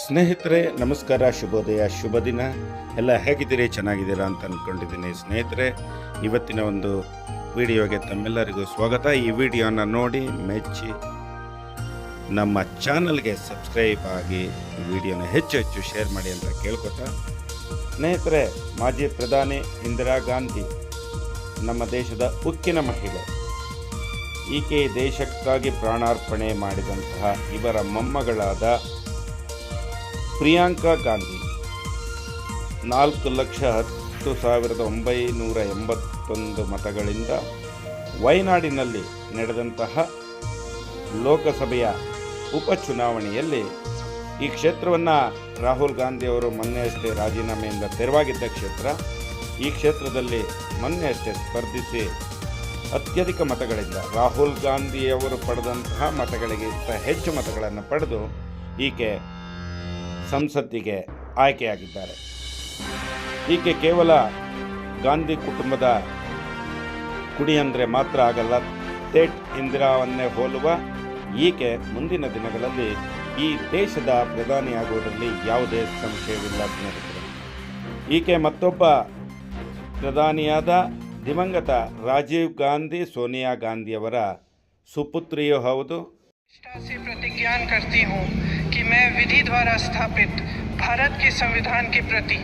ಸ್ನೇಹಿತರೆ, ನಮಸ್ಕಾರ, ಶುಭೋದಯ, ಶುಭ ದಿನ. ಎಲ್ಲ ಹೇಗಿದ್ದೀರಿ? ಚೆನ್ನಾಗಿದ್ದೀರಾ ಅಂತ ಅಂದ್ಕೊಂಡಿದ್ದೀನಿ ಸ್ನೇಹಿತರೆ. ಇವತ್ತಿನ ಒಂದು ವಿಡಿಯೋಗೆ ತಮ್ಮೆಲ್ಲರಿಗೂ ಸ್ವಾಗತ. ಈ ವಿಡಿಯೋನ ನೋಡಿ, ಮೆಚ್ಚಿ, ನಮ್ಮ ಚಾನಲ್ಗೆ ಸಬ್ಸ್ಕ್ರೈಬ್ ಆಗಿ ಈ ವಿಡಿಯೋನ ಹೆಚ್ಚು ಹೆಚ್ಚು ಶೇರ್ ಮಾಡಿ ಅಂತ ಕೇಳ್ಕೊತಾ. ಸ್ನೇಹಿತರೆ, ಮಾಜಿ ಪ್ರಧಾನಿ ಇಂದಿರಾ ಗಾಂಧಿ, ನಮ್ಮ ದೇಶದ ಉಕ್ಕಿನ ಮಹಿಳೆ. ಈಕೆ ದೇಶಕ್ಕಾಗಿ ಪ್ರಾಣಾರ್ಪಣೆ ಮಾಡಿದಂತಹ ಇವರ ಮೊಮ್ಮಗಳಾದ ಪ್ರಿಯಾಂಕಾ ಗಾಂಧಿ. ನಾಲ್ಕು ಲಕ್ಷ ಹತ್ತು ಸಾವಿರದ ಒಂಬೈನೂರ ಎಂಬತ್ತೊಂದು ಮತಗಳಿಂದ ವಯನಾಡಿನಲ್ಲಿ ನಡೆದಂತಹ ಲೋಕಸಭೆಯ ಉಪಚುನಾವಣೆಯಲ್ಲಿ ಈ ಕ್ಷೇತ್ರವನ್ನು ರಾಹುಲ್ ಗಾಂಧಿಯವರು ಮೊನ್ನೆ ಅಷ್ಟೇ ರಾಜೀನಾಮೆಯಿಂದ ತೆರವಾಗಿದ್ದ ಕ್ಷೇತ್ರ. ಈ ಕ್ಷೇತ್ರದಲ್ಲಿ ಮೊನ್ನೆಯಷ್ಟೇ ಸ್ಪರ್ಧಿಸಿ ಅತ್ಯಧಿಕ ಮತಗಳಿಂದ ರಾಹುಲ್ ಗಾಂಧಿಯವರು ಪಡೆದಂತಹ ಮತಗಳಿಗಿಂತ ಹೆಚ್ಚು ಮತಗಳನ್ನು ಪಡೆದು ಈಕೆ ಸಂಸತ್ತಿಗೆ ಆಯ್ಕೆಯಾಗಿದ್ದಾರೆ. ಈಕೆ ಕೇವಲ ಗಾಂಧಿ ಕುಟುಂಬದ ಕುಡಿ ಅಂದರೆ ಮಾತ್ರ ಆಗಲ್ಲ ತೇಟ್ ಇಂದಿರಾವನ್ನೇ ಹೋಲುವ ಈಕೆ ಮುಂದಿನ ದಿನಗಳಲ್ಲಿ ಈ ದೇಶದ ಪ್ರಧಾನಿಯಾಗುವುದರಲ್ಲಿ ಯಾವುದೇ ಸಂಶಯವಿಲ್ಲ ಸ್ನೇಹಿತರೆ. ಈಕೆ ಮತ್ತೊಬ್ಬ ಪ್ರಧಾನಿಯಾದ ದಿವಂಗತ ರಾಜೀವ್ ಗಾಂಧಿ, ಸೋನಿಯಾ ಗಾಂಧಿಯವರ ಸುಪುತ್ರಿಯೂ ಹೌದು. से प्रतिज्ञान करती हूँ कि मैं विधि द्वारा स्थापित भारत के संविधान के प्रति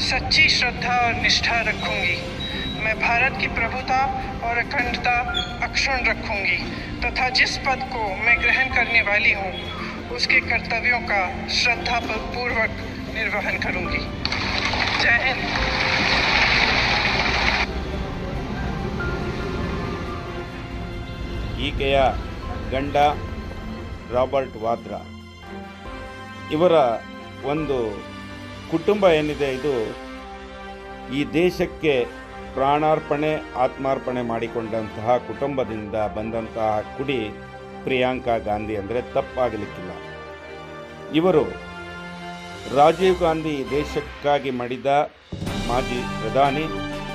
सच्ची श्रद्धा और निष्ठा रखूंगी मैं भारत की प्रभुता और अखंडता अक्षुण रखूंगी तथा जिस पद को मैं ग्रहण करने वाली हूँ उसके कर्तव्यों का श्रद्धा पूर्वक निर्वहन करूंगी जय हिंद ಈಕೆಯ ಗಂಡ ರಾಬರ್ಟ್ ವಾದ್ರಾ ಇವರ ಒಂದು ಕುಟುಂಬ ಏನಿದೆ ಇದು ಈ ದೇಶಕ್ಕೆ ಪ್ರಾಣಾರ್ಪಣೆ, ಆತ್ಮಾರ್ಪಣೆ ಮಾಡಿಕೊಂಡಂತಹ ಕುಟುಂಬದಿಂದ ಬಂದಂತಹ ಕುಡಿ ಪ್ರಿಯಾಂಕಾ ಗಾಂಧಿ ಅಂದರೆ ತಪ್ಪಾಗಲಿಕ್ಕಿಲ್ಲ. ಇವರು ರಾಜೀವ್ ಗಾಂಧಿ ದೇಶಕ್ಕಾಗಿ ಮಾಡಿದ ಮಾಜಿ ಪ್ರಧಾನಿ,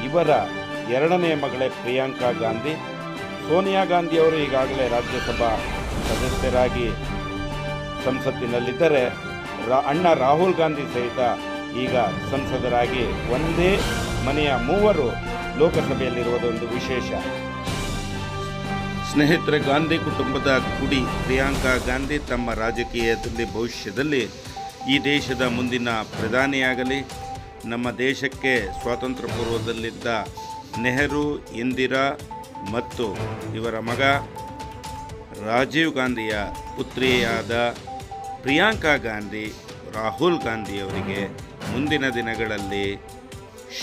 ಇವರ ಎರಡನೇ ಮಗಳೇ ಪ್ರಿಯಾಂಕಾ ಗಾಂಧಿ. ಸೋನಿಯಾ ಗಾಂಧಿಯವರು ಈಗಾಗಲೇ ರಾಜ್ಯಸಭಾ ಸದಸ್ಯರಾಗಿ ಸಂಸತ್ತಿನಲ್ಲಿದ್ದರೆ ಅಣ್ಣ ರಾಹುಲ್ ಗಾಂಧಿ ಸಹಿತ ಈಗ ಸಂಸದರಾಗಿ ಒಂದೇ ಮನೆಯ ಮೂವರು ಲೋಕಸಭೆಯಲ್ಲಿರುವುದೊಂದು ವಿಶೇಷ. ಸ್ನೇಹಿತರೆ, ಗಾಂಧಿ ಕುಟುಂಬದ ಕುಡಿ ಪ್ರಿಯಾಂಕಾ ಗಾಂಧಿ ತಮ್ಮ ರಾಜಕೀಯದಲ್ಲಿ ಭವಿಷ್ಯದಲ್ಲಿ ಈ ದೇಶದ ಮುಂದಿನ ಪ್ರಧಾನಿಯಾಗಲಿ. ನಮ್ಮ ದೇಶಕ್ಕೆ ಸ್ವಾತಂತ್ರ್ಯ ಪೂರ್ವದಲ್ಲಿದ್ದ ನೆಹರು, ಇಂದಿರಾ ಮತ್ತು ಇವರ ಮಗ ರಾಜೀವ್ ಗಾಂಧಿಯ ಪುತ್ರಿಯಾದ ಪ್ರಿಯಾಂಕಾ ಗಾಂಧಿ, ರಾಹುಲ್ ಗಾಂಧಿಯವರಿಗೆ ಮುಂದಿನ ದಿನಗಳಲ್ಲಿ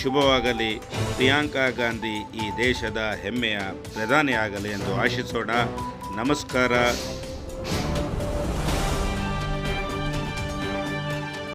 ಶುಭವಾಗಲಿ. ಪ್ರಿಯಾಂಕಾ ಗಾಂಧಿ ಈ ದೇಶದ ಹೆಮ್ಮೆಯ ಪ್ರಧಾನಿಯಾಗಲಿ ಎಂದು ಆಶಿಸೋಣ. ನಮಸ್ಕಾರ.